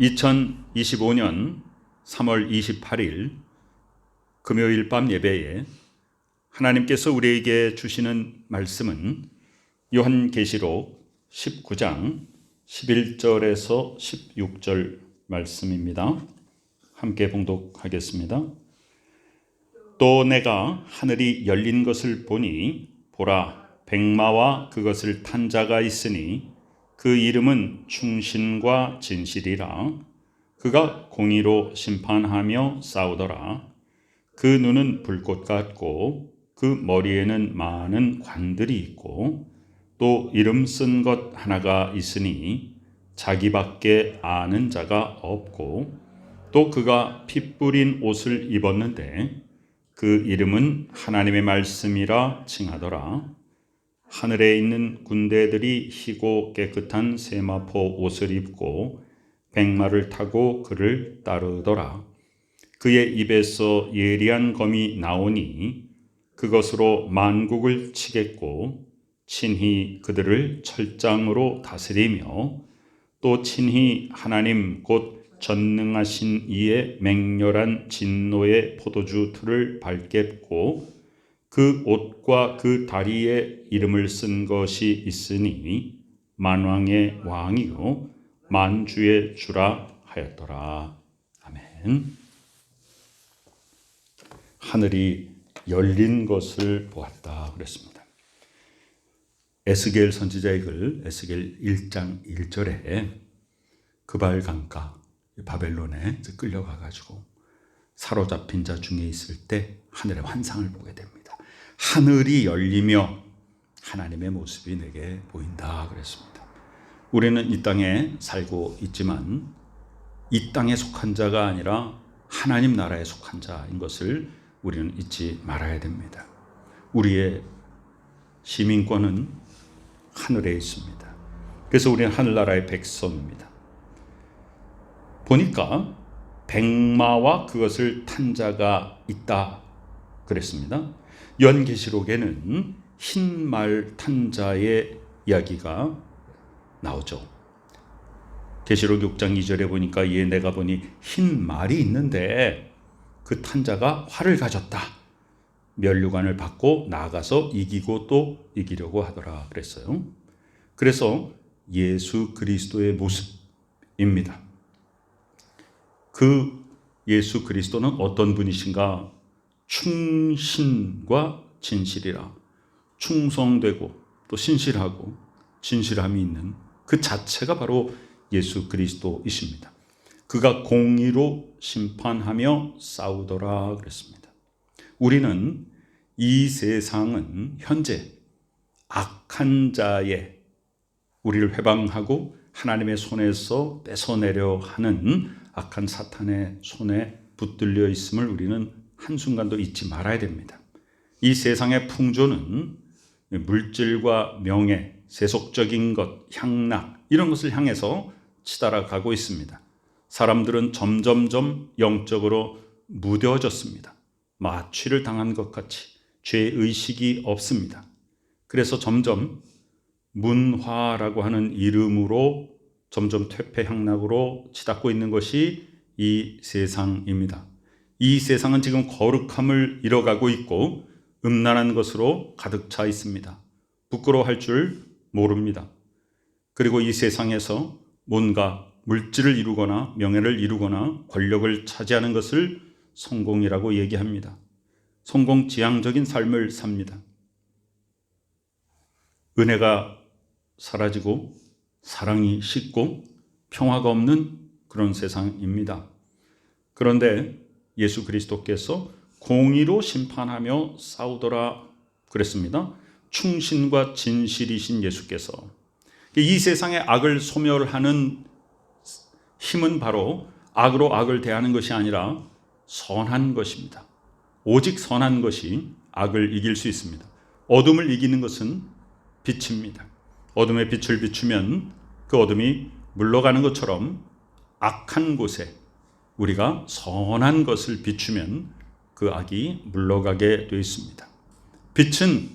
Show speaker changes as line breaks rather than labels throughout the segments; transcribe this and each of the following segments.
2025년 3월 28일 금요일 밤 예배에 하나님께서 우리에게 주시는 말씀은 요한계시록 19장 11절에서 16절 말씀입니다. 함께 봉독하겠습니다. 또 내가 하늘이 열린 것을 보니 보라 백마와 그것을 탄 자가 있으니 그 이름은 충신과 진실이라. 그가 공의로 심판하며 싸우더라. 그 눈은 불꽃 같고 그 머리에는 많은 관들이 있고 또 이름 쓴 것 하나가 있으니 자기밖에 아는 자가 없고 또 그가 피 뿌린 옷을 입었는데 그 이름은 하나님의 말씀이라 칭하더라 하늘에 있는 군대들이 희고 깨끗한 세마포 옷을 입고 백마를 타고 그를 따르더라. 그의 입에서 예리한 검이 나오니 그것으로 만국을 치겠고 친히 그들을 철장으로 다스리며 또 친히 하나님 곧 전능하신 이의 맹렬한 진노의 포도주 틀을 밟겠고 그 옷과 그 다리에 이름을 쓴 것이 있으니 만왕의 왕이요 만주의 주라 하였더라. 아멘. 하늘이 열린 것을 보았다 그랬습니다. 에스겔 선지자의 글 에스겔 1장 1절에 그발 강가 바벨론에 끌려가 가지고 사로잡힌 자 중에 있을 때 하늘의 환상을 보게 됩니다. 하늘이 열리며 하나님의 모습이 내게 보인다 그랬습니다. 우리는 이 땅에 살고 있지만 이 땅에 속한 자가 아니라 하나님 나라에 속한 자인 것을 우리는 잊지 말아야 됩니다. 우리의 시민권은 하늘에 있습니다. 그래서 우리는 하늘나라의 백성입니다. 보니까 백마와 그것을 탄 자가 있다 그랬습니다. 연계시록에는 흰말 탄 자의 이야기가 나오죠. 계시록 6장 2절에 보니까 얘 내가 보니 흰 말이 있는데 그 탄자가 활을 가졌다. 멸류관을 받고 나가서 이기고 또 이기려고 하더라 그랬어요. 그래서 예수 그리스도의 모습입니다. 그 예수 그리스도는 어떤 분이신가? 충신과 진실이라 충성되고 또 신실하고 진실함이 있는 그 자체가 바로 예수 그리스도이십니다. 그가 공의로 심판하며 싸우더라 그랬습니다. 우리는 이 세상은 현재 악한 자의 우리를 회방하고 하나님의 손에서 뺏어내려 하는 악한 사탄의 손에 붙들려 있음을 우리는 한순간도 잊지 말아야 됩니다. 이 세상의 풍조는 물질과 명예, 세속적인 것, 향락, 이런 것을 향해서 치달아 가고 있습니다. 사람들은 점점점 영적으로 무뎌졌습니다. 마취를 당한 것 같이 죄의식이 없습니다. 그래서 점점 문화라고 하는 이름으로 점점 퇴폐 향락으로 치닫고 있는 것이 이 세상입니다. 이 세상은 지금 거룩함을 잃어가고 있고 음란한 것으로 가득 차 있습니다. 부끄러워할 줄 모릅니다. 그리고 이 세상에서 뭔가 물질을 이루거나 명예를 이루거나 권력을 차지하는 것을 성공이라고 얘기합니다. 성공 지향적인 삶을 삽니다. 은혜가 사라지고 사랑이 식고 평화가 없는 그런 세상입니다. 그런데 예수 그리스도께서 공의로 심판하며 싸우더라 그랬습니다. 충신과 진실이신 예수께서 이 세상의 악을 소멸하는 힘은 바로 악으로 악을 대하는 것이 아니라 선한 것입니다. 오직 선한 것이 악을 이길 수 있습니다. 어둠을 이기는 것은 빛입니다. 어둠의 빛을 비추면 그 어둠이 물러가는 것처럼 악한 곳에 우리가 선한 것을 비추면 그 악이 물러가게 되어 있습니다. 빛은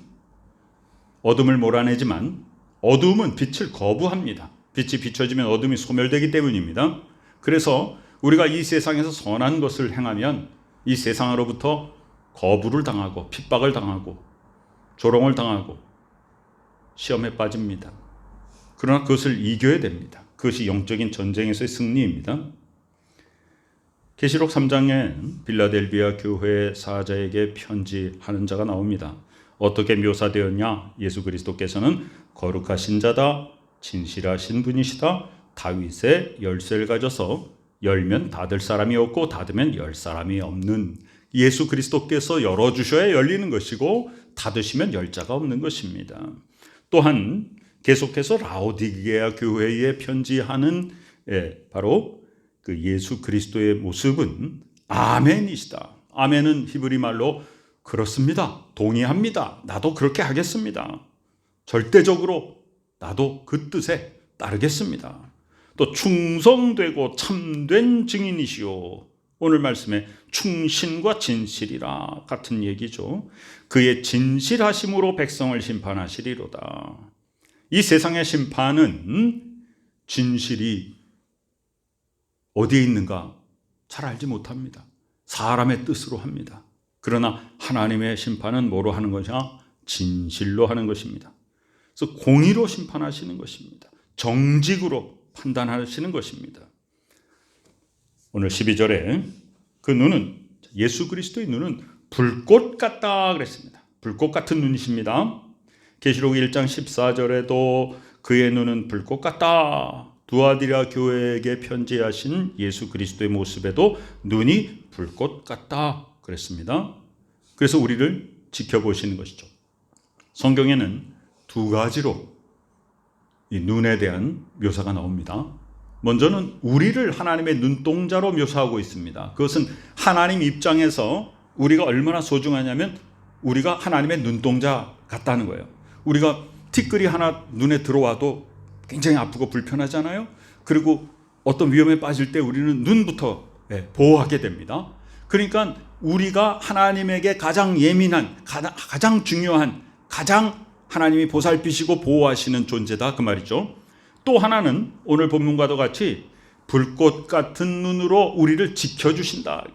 어둠을 몰아내지만 어둠은 빛을 거부합니다. 빛이 비춰지면 어둠이 소멸되기 때문입니다. 그래서 우리가 이 세상에서 선한 것을 행하면 이 세상으로부터 거부를 당하고 핍박을 당하고 조롱을 당하고 시험에 빠집니다. 그러나 그것을 이겨야 됩니다. 그것이 영적인 전쟁에서의 승리입니다. 계시록 3장에 빌라델비아 교회 사자에게 편지하는 자가 나옵니다. 어떻게 묘사되었냐? 예수 그리스도께서는 거룩하신 자다, 진실하신 분이시다, 다윗의 열쇠를 가져서 열면 닫을 사람이 없고 닫으면 열 사람이 없는 예수 그리스도께서 열어주셔야 열리는 것이고 닫으시면 열 자가 없는 것입니다. 또한 계속해서 라오디게아 교회에 편지하는 예, 바로 그 예수 그리스도의 모습은 아멘이시다. 아멘은 히브리 말로 그렇습니다. 동의합니다. 나도 그렇게 하겠습니다. 절대적으로 나도 그 뜻에 따르겠습니다. 또 충성되고 참된 증인이시오. 오늘 말씀에 충신과 진실이라 같은 얘기죠. 그의 진실하심으로 백성을 심판하시리로다. 이 세상의 심판은 진실이 어디에 있는가 잘 알지 못합니다. 사람의 뜻으로 합니다. 그러나 하나님의 심판은 뭐로 하는 것이냐? 진실로 하는 것입니다. 그래서 공의로 심판하시는 것입니다. 정직으로 판단하시는 것입니다. 오늘 12절에 그 눈은 예수 그리스도의 눈은 불꽃 같다 그랬습니다. 불꽃 같은 눈이십니다. 계시록 1장 14절에도 그의 눈은 불꽃 같다. 두아디라 교회에게 편지하신 예수 그리스도의 모습에도 눈이 불꽃 같다 그랬습니다. 그래서 우리를 지켜보시는 것이죠. 성경에는 두 가지로 이 눈에 대한 묘사가 나옵니다. 먼저는 우리를 하나님의 눈동자로 묘사하고 있습니다. 그것은 하나님 입장에서 우리가 얼마나 소중하냐면 우리가 하나님의 눈동자 같다는 거예요. 우리가 티끌이 하나 눈에 들어와도 굉장히 아프고 불편하잖아요. 그리고 어떤 위험에 빠질 때 우리는 눈부터 예, 보호하게 됩니다. 그러니까 우리가 하나님에게 가장 예민한, 가장 중요한, 가장 하나님이 보살피시고 보호하시는 존재다 그 말이죠. 또 하나는 오늘 본문과도 같이 불꽃 같은 눈으로 우리를 지켜주신다.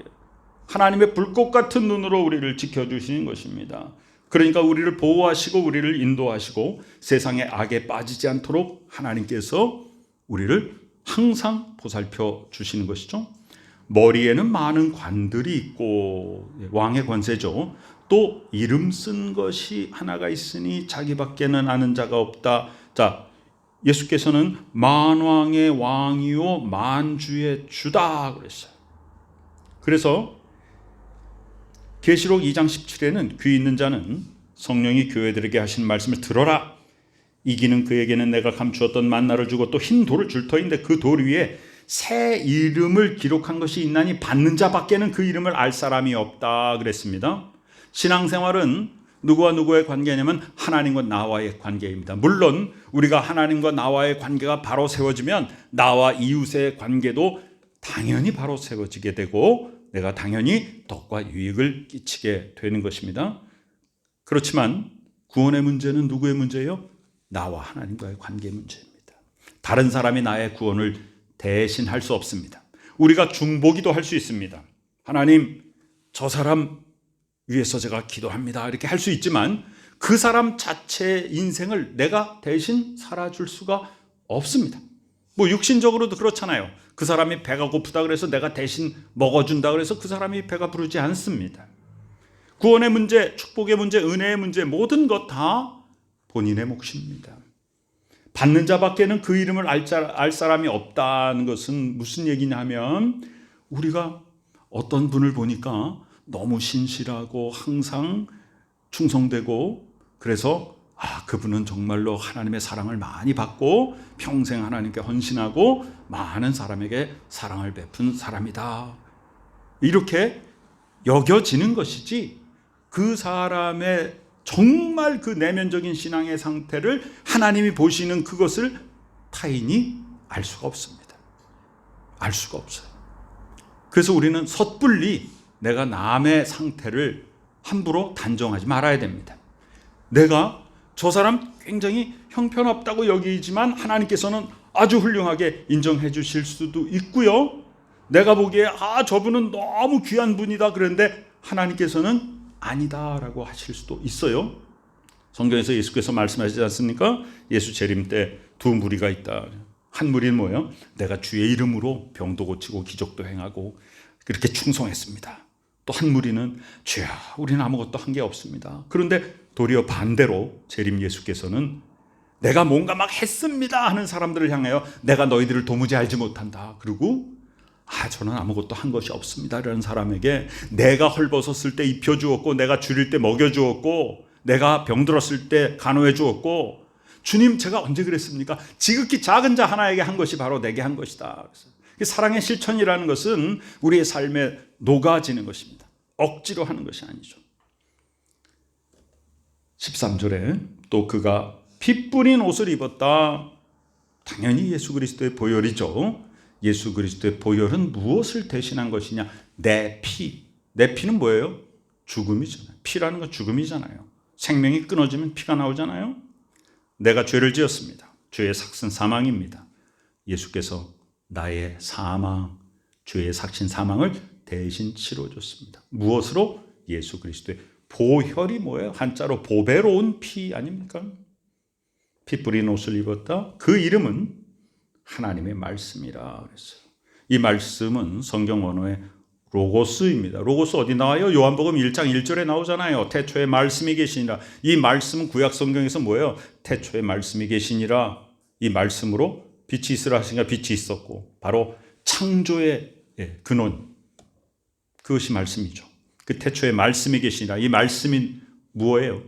하나님의 불꽃 같은 눈으로 우리를 지켜주시는 것입니다. 그러니까 우리를 보호하시고 우리를 인도하시고 세상의 악에 빠지지 않도록 하나님께서 우리를 항상 보살펴 주시는 것이죠. 머리에는 많은 관들이 있고 왕의 권세죠. 또 이름 쓴 것이 하나가 있으니 자기밖에는 아는 자가 없다. 자, 예수께서는 만왕의 왕이요 만주의 주다 그랬어요. 그래서 계시록 2장 17에는 귀 있는 자는 성령이 교회들에게 하신 말씀을 들어라. 이기는 그에게는 내가 감추었던 만나를 주고 또 흰 돌을 줄 터인데 그 돌 위에 새 이름을 기록한 것이 있나니 받는 자밖에는 그 이름을 알 사람이 없다 그랬습니다. 신앙생활은 누구와 누구의 관계냐면 하나님과 나와의 관계입니다. 물론 우리가 하나님과 나와의 관계가 바로 세워지면 나와 이웃의 관계도 당연히 바로 세워지게 되고 내가 당연히 덕과 유익을 끼치게 되는 것입니다. 그렇지만 구원의 문제는 누구의 문제예요? 나와 하나님과의 관계 문제입니다. 다른 사람이 나의 구원을 대신할 수 없습니다. 우리가 중보기도 할 수 있습니다. 하나님, 저 사람 위해서 제가 기도합니다. 이렇게 할 수 있지만 그 사람 자체의 인생을 내가 대신 살아줄 수가 없습니다. 뭐 육신적으로도 그렇잖아요. 그 사람이 배가 고프다 그래서 내가 대신 먹어준다 그래서 그 사람이 배가 부르지 않습니다. 구원의 문제, 축복의 문제, 은혜의 문제 모든 것 다 본인의 몫입니다. 받는 자밖에는 그 이름을 알, 자, 알 사람이 없다는 것은 무슨 얘기냐면 우리가 어떤 분을 보니까 너무 신실하고 항상 충성되고 그래서 아, 그분은 정말로 하나님의 사랑을 많이 받고 평생 하나님께 헌신하고 많은 사람에게 사랑을 베푼 사람이다. 이렇게 여겨지는 것이지 그 사람의 정말 그 내면적인 신앙의 상태를 하나님이 보시는 그것을 타인이 알 수가 없습니다. 알 수가 없어요. 그래서 우리는 섣불리 내가 남의 상태를 함부로 단정하지 말아야 됩니다. 내가 저 사람 굉장히 형편없다고 여기지만 하나님께서는 아주 훌륭하게 인정해 주실 수도 있고요. 내가 보기에 아 저분은 너무 귀한 분이다 그런데 하나님께서는 아니다라고 하실 수도 있어요. 성경에서 예수께서 말씀하시지 않습니까? 예수 재림 때 두 무리가 있다. 한 무리는 뭐예요? 내가 주의 이름으로 병도 고치고 기적도 행하고 그렇게 충성했습니다. 또 한 무리는 주야 우리는 아무것도 한 게 없습니다. 그런데 도리어 반대로 재림 예수께서는 내가 뭔가 막 했습니다 하는 사람들을 향하여 내가 너희들을 도무지 알지 못한다. 그리고 아 저는 아무것도 한 것이 없습니다 라는 사람에게 내가 헐벗었을 때 입혀 주었고 내가 줄일 때 먹여 주었고 내가 병들었을 때 간호해 주었고 주님 제가 언제 그랬습니까? 지극히 작은 자 하나에게 한 것이 바로 내게 한 것이다. 그래서 사랑의 실천이라는 것은 우리의 삶에 녹아지는 것입니다. 억지로 하는 것이 아니죠. 13절에 또 그가 피 뿌린 옷을 입었다. 당연히 예수 그리스도의 보혈이죠. 예수 그리스도의 보혈은 무엇을 대신한 것이냐? 내 피. 내 피는 뭐예요? 죽음이잖아요. 피라는 건 죽음이잖아요. 생명이 끊어지면 피가 나오잖아요. 내가 죄를 지었습니다. 죄의 삭은 사망입니다. 예수께서 나의 사망, 죄의 삭신 사망을 대신 치러줬습니다. 무엇으로? 예수 그리스도의 보혈이 뭐예요? 한자로 보배로운 피 아닙니까? 피 뿌린 옷을 입었다. 그 이름은 하나님의 말씀이라 그랬어요. 이 말씀은 성경 원어의 로고스입니다. 로고스 어디 나와요? 요한복음 1장 1절에 나오잖아요. 태초에 말씀이 계시니라. 이 말씀은 구약 성경에서 뭐예요? 태초에 말씀이 계시니라. 이 말씀으로 빛이 있으라 하시니까 빛이 있었고 바로 창조의 예, 근원 그것이 말씀이죠. 그 태초에 말씀이 계시니라. 이 말씀이 무엇예요?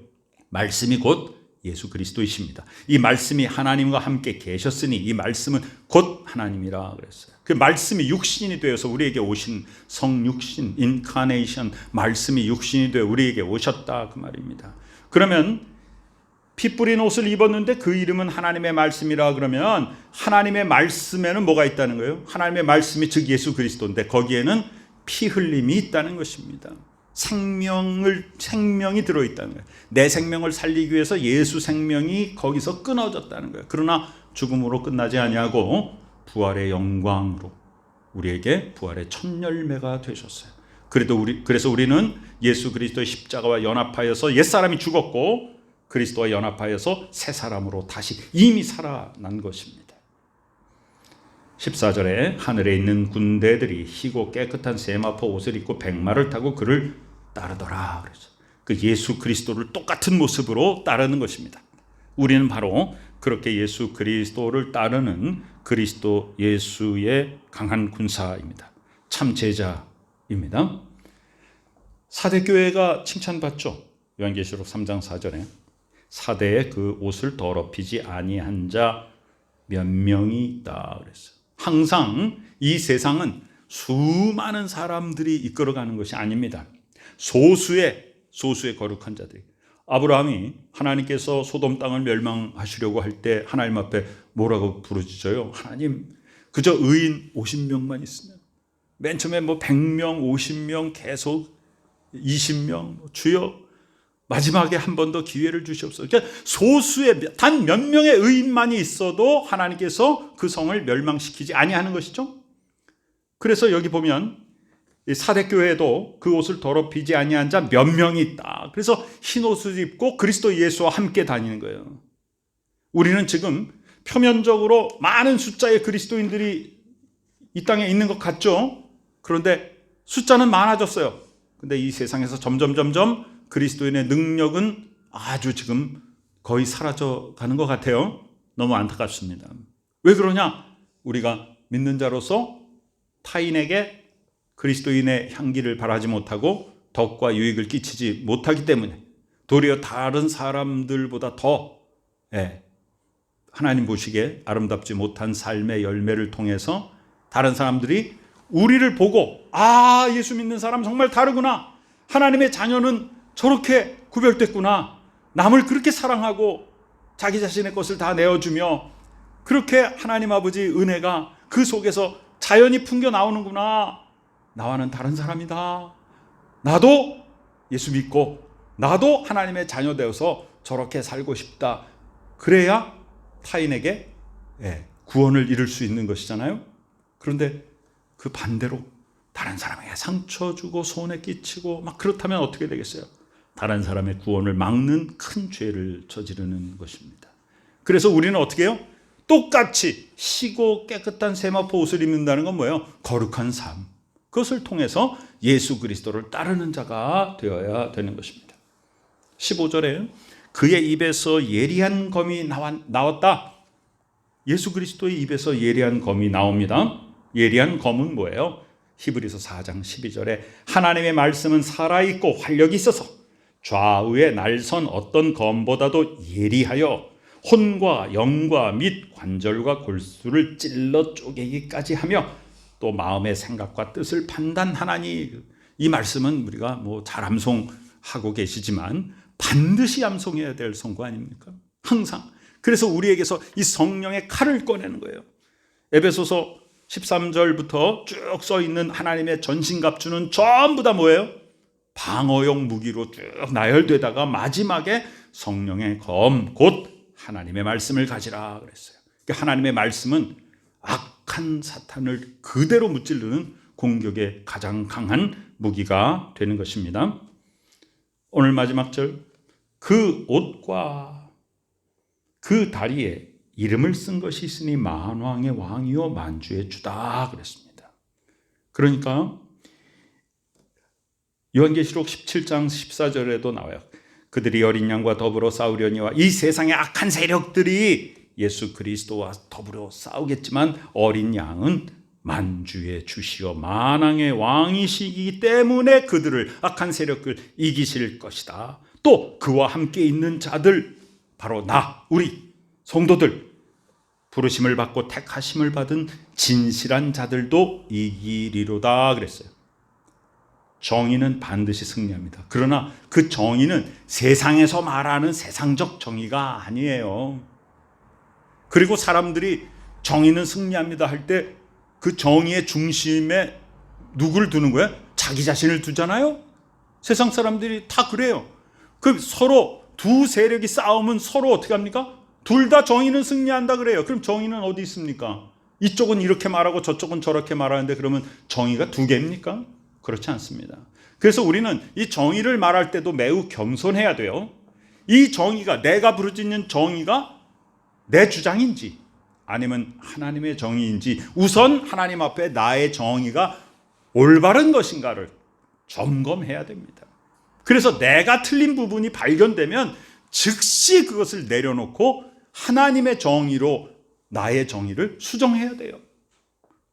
말씀이 곧 예수 그리스도이십니다. 이 말씀이 하나님과 함께 계셨으니 이 말씀은 곧 하나님이라 그랬어요. 그 말씀이 육신이 되어서 우리에게 오신 성육신, 인카네이션, 말씀이 육신이 되어 우리에게 오셨다 그 말입니다. 그러면 피 뿌린 옷을 입었는데 그 이름은 하나님의 말씀이라 그러면 하나님의 말씀에는 뭐가 있다는 거예요? 하나님의 말씀이 즉 예수 그리스도인데 거기에는 피 흘림이 있다는 것입니다. 생명을 생명이 들어 있다는 거예요. 내 생명을 살리기 위해서 예수 생명이 거기서 끊어졌다는 거예요. 그러나 죽음으로 끝나지 아니하고 부활의 영광으로 우리에게 부활의 첫 열매가 되셨어요. 그래도 우리 그래서 우리는 예수 그리스도의 십자가와 연합하여서 옛 사람이 죽었고 그리스도와 연합하여서 새 사람으로 다시 이미 살아난 것입니다. 14절에 하늘에 있는 군대들이 희고 깨끗한 세마포 옷을 입고 백마를 타고 그를 따르더라. 그래서 그 예수 그리스도를 똑같은 모습으로 따르는 것입니다. 우리는 바로 그렇게 예수 그리스도를 따르는 그리스도 예수의 강한 군사입니다. 참 제자입니다. 사대 교회가 칭찬받죠. 요한계시록 3장 4절에 사대에 그 옷을 더럽히지 아니한 자 몇 명이 있다 그랬어요. 항상 이 세상은 수많은 사람들이 이끌어가는 것이 아닙니다. 소수의 소수의 거룩한 자들이 아브라함이 하나님께서 소돔 땅을 멸망하시려고 할 때 하나님 앞에 뭐라고 부르짖어요? 하나님 그저 의인 50명만 있으면 맨 처음에 뭐 100명, 50명 계속 20명 주여 마지막에 한 번 더 기회를 주시옵소서. 그러니까 소수의 단 몇 명의 의인만이 있어도 하나님께서 그 성을 멸망시키지 아니하는 것이죠. 그래서 여기 보면 사대 교회도 그 옷을 더럽히지 아니한 자 몇 명이 있다. 그래서 흰 옷을 입고 그리스도 예수와 함께 다니는 거예요. 우리는 지금 표면적으로 많은 숫자의 그리스도인들이 이 땅에 있는 것 같죠? 그런데 숫자는 많아졌어요. 근데 이 세상에서 점점 점점 그리스도인의 능력은 아주 지금 거의 사라져 가는 것 같아요. 너무 안타깝습니다. 왜 그러냐? 우리가 믿는 자로서 타인에게 그리스도인의 향기를 바라지 못하고 덕과 유익을 끼치지 못하기 때문에 도리어 다른 사람들보다 더 예, 하나님 보시기에 아름답지 못한 삶의 열매를 통해서 다른 사람들이 우리를 보고 아 예수 믿는 사람 정말 다르구나 하나님의 자녀는 저렇게 구별됐구나. 남을 그렇게 사랑하고 자기 자신의 것을 다 내어주며 그렇게 하나님 아버지 은혜가 그 속에서 자연히 풍겨 나오는구나. 나와는 다른 사람이다. 나도 예수 믿고 나도 하나님의 자녀 되어서 저렇게 살고 싶다. 그래야 타인에게 예, 구원을 이룰 수 있는 것이잖아요. 그런데 그 반대로 다른 사람에게 상처 주고 손해 끼치고 막 그렇다면 어떻게 되겠어요? 다른 사람의 구원을 막는 큰 죄를 저지르는 것입니다. 그래서 우리는 어떻게 해요? 똑같이 시고 깨끗한 세마포 옷을 입는다는 건 뭐예요? 거룩한 삶. 그것을 통해서 예수 그리스도를 따르는 자가 되어야 되는 것입니다. 15절에 그의 입에서 예리한 검이 나왔다. 예수 그리스도의 입에서 예리한 검이 나옵니다. 예리한 검은 뭐예요? 히브리서 4장 12절에 하나님의 말씀은 살아있고 활력이 있어서 좌우에 날선 어떤 검보다도 예리하여 혼과 영과 및 관절과 골수를 찔러 쪼개기까지 하며 또 마음의 생각과 뜻을 판단하나니 이 말씀은 우리가 뭐 잘 암송하고 계시지만 반드시 암송해야 될 성구 아닙니까? 항상. 그래서 우리에게서 이 성령의 칼을 꺼내는 거예요. 에베소서 13절부터 쭉 써 있는 하나님의 전신갑주는 전부 다 뭐예요? 방어용 무기로 쭉 나열되다가 마지막에 성령의 검, 곧 하나님의 말씀을 가지라 그랬어요. 그러니까 하나님의 말씀은 악한 사탄을 그대로 무찌르는 공격의 가장 강한 무기가 되는 것입니다. 오늘 마지막 절, 그 옷과 그 다리에 이름을 쓴 것이 있으니 만왕의 왕이요 만주의 주다 그랬습니다. 그러니까 요한계시록 17장 14절에도 나와요. 그들이 어린 양과 더불어 싸우려니와 이 세상의 악한 세력들이 예수 그리스도와 더불어 싸우겠지만 어린 양은 만주의 주시어 만왕의 왕이시기 때문에 그들을 악한 세력을 이기실 것이다. 또 그와 함께 있는 자들 바로 나 우리 성도들 부르심을 받고 택하심을 받은 진실한 자들도 이기리로다 그랬어요. 정의는 반드시 승리합니다. 그러나 그 정의는 세상에서 말하는 세상적 정의가 아니에요. 그리고 사람들이 정의는 승리합니다 할 때 그 정의의 중심에 누구를 두는 거예요? 자기 자신을 두잖아요? 세상 사람들이 다 그래요. 그 서로 두 세력이 싸우면 서로 어떻게 합니까? 둘 다 정의는 승리한다 그래요. 그럼 정의는 어디 있습니까? 이쪽은 이렇게 말하고 저쪽은 저렇게 말하는데 그러면 정의가 두 개입니까? 그렇지 않습니다. 그래서 우리는 이 정의를 말할 때도 매우 겸손해야 돼요. 이 정의가 내가 부르짖는 정의가 내 주장인지 아니면 하나님의 정의인지 우선 하나님 앞에 나의 정의가 올바른 것인가를 점검해야 됩니다. 그래서 내가 틀린 부분이 발견되면 즉시 그것을 내려놓고 하나님의 정의로 나의 정의를 수정해야 돼요.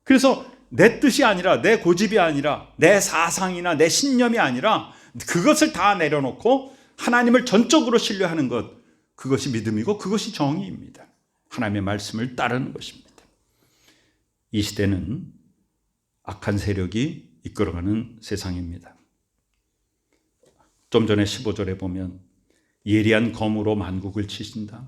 그래서 내 뜻이 아니라 내 고집이 아니라 내 사상이나 내 신념이 아니라 그것을 다 내려놓고 하나님을 전적으로 신뢰하는 것 그것이 믿음이고 그것이 정의입니다. 하나님의 말씀을 따르는 것입니다. 이 시대는 악한 세력이 이끌어가는 세상입니다. 좀 전에 15절에 보면 예리한 검으로 만국을 치신다.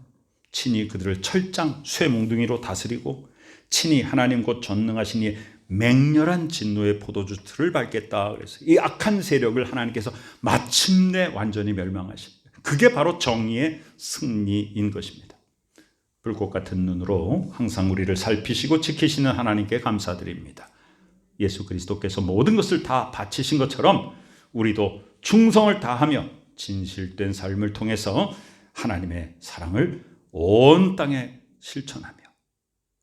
친히 그들을 철장 쇠몽둥이로 다스리고 친히 하나님 곧 전능하시니 맹렬한 진노의 포도주 틀을 밟겠다. 그래서 이 악한 세력을 하나님께서 마침내 완전히 멸망하십니다. 그게 바로 정의의 승리인 것입니다. 불꽃 같은 눈으로 항상 우리를 살피시고 지키시는 하나님께 감사드립니다. 예수 그리스도께서 모든 것을 다 바치신 것처럼 우리도 충성을 다하며 진실된 삶을 통해서 하나님의 사랑을 온 땅에 실천하며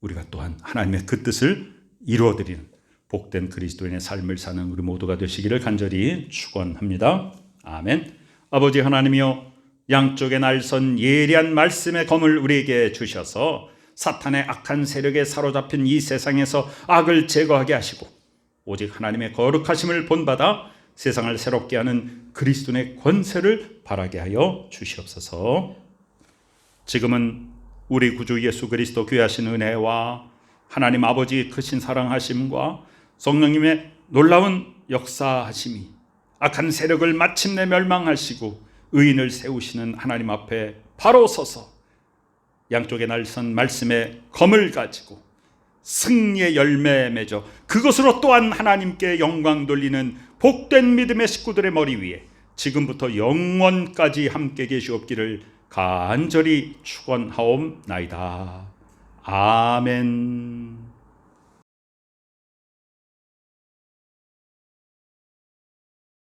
우리가 또한 하나님의 그 뜻을 이루어드리는 복된 그리스도인의 삶을 사는 우리 모두가 되시기를 간절히 축원합니다. 아멘. 아버지 하나님이여 양쪽에 날선 예리한 말씀의 검을 우리에게 주셔서 사탄의 악한 세력에 사로잡힌 이 세상에서 악을 제거하게 하시고 오직 하나님의 거룩하심을 본받아 세상을 새롭게 하는 그리스도의 권세를 바라게 하여 주시옵소서. 지금은 우리 구주 예수 그리스도 귀하신 은혜와 하나님 아버지 크신 사랑하심과 성령님의 놀라운 역사하심이 악한 세력을 마침내 멸망하시고 의인을 세우시는 하나님 앞에 바로 서서 양쪽에 날선 말씀의 검을 가지고 승리의 열매 맺어 그것으로 또한 하나님께 영광 돌리는 복된 믿음의 식구들의 머리 위에 지금부터 영원까지 함께 계시옵기를 간절히 축원하옵나이다. 아멘.